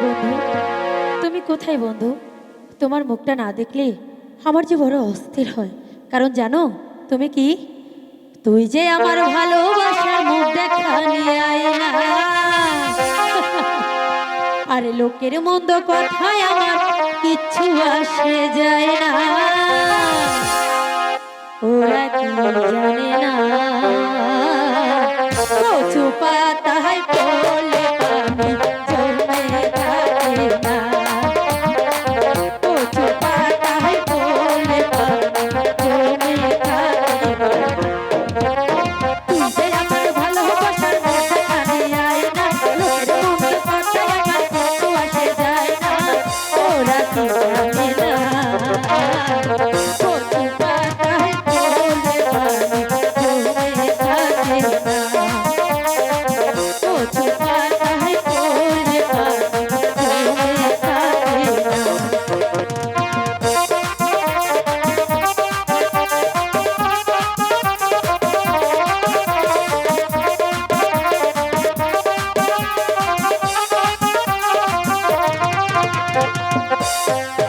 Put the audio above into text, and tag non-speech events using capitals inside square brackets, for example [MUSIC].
বন্ধু, তুমি কোথায় বন্ধু? তোমার মুখটা না দেখলে আমার যে বড় অস্থির হয়। কারণ জানো, তুমি কি? তুই যে আমার ভালোবাসার মুখ দেখা নিয়ে আয় না [LAUGHS] আরে লোকের মন্দ কথায় আমার কিচ্ছু আসে যায় না। ওরা কি জানে না? কচু পাতায় Yeah.